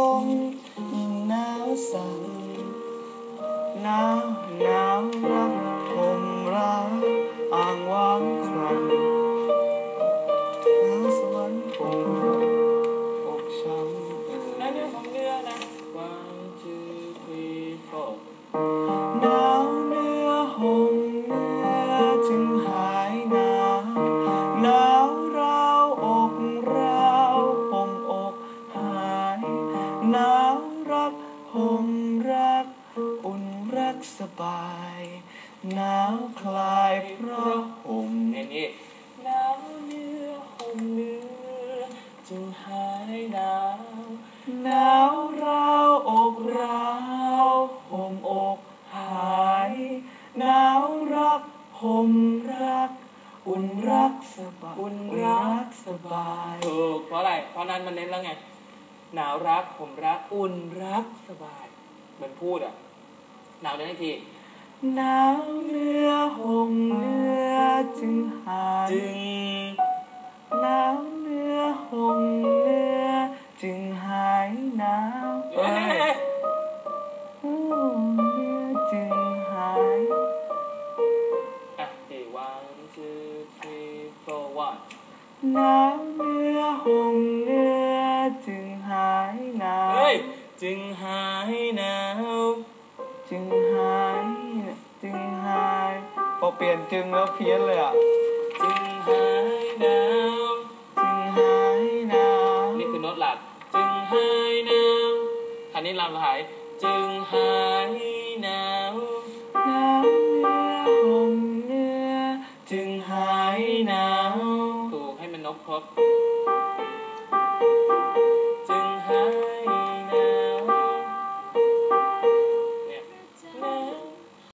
in our sun. Now, now, now. รักห่มรัก อุ่นรักสบายหนาวคลายเพราะห่มเห็นนี่หนาวเนื้อห่มเนื้อจึงหายหนาวหนาวราวอกราวห่มอกหายหนาวรักห่มรัก อุ่นรักสบายอุ่นรักสบายถูกเพราะอะไรเพราะนั้นมันเน้นแล้วไง หนาวรักผมรักอุ่นรักสบายเหมือนพูดอะหนาวเนื้ออีกทีหนาวเนื้อห่มเนื้อจึงหายจึงหนาวเนื้อห่มเนื้อจึงหายหนาวเอ้ยห่มเนื้อจึงหายอะสี่ one two three four one หนาวเนื้อห่ม จึงหายหนาวจึงหายจึงหายพอเปลี่ยนจึงแล้วเพี้ยนเลยอะจึงหายหนาวจึงหายหนาวนี่คือโน้ตหลักจึงหายหนาวคันนี้ลำหายจึงหายหนาวหนาวเนื้อห่มเนื้อจึงหายหนาวถูกให้มันนกครบห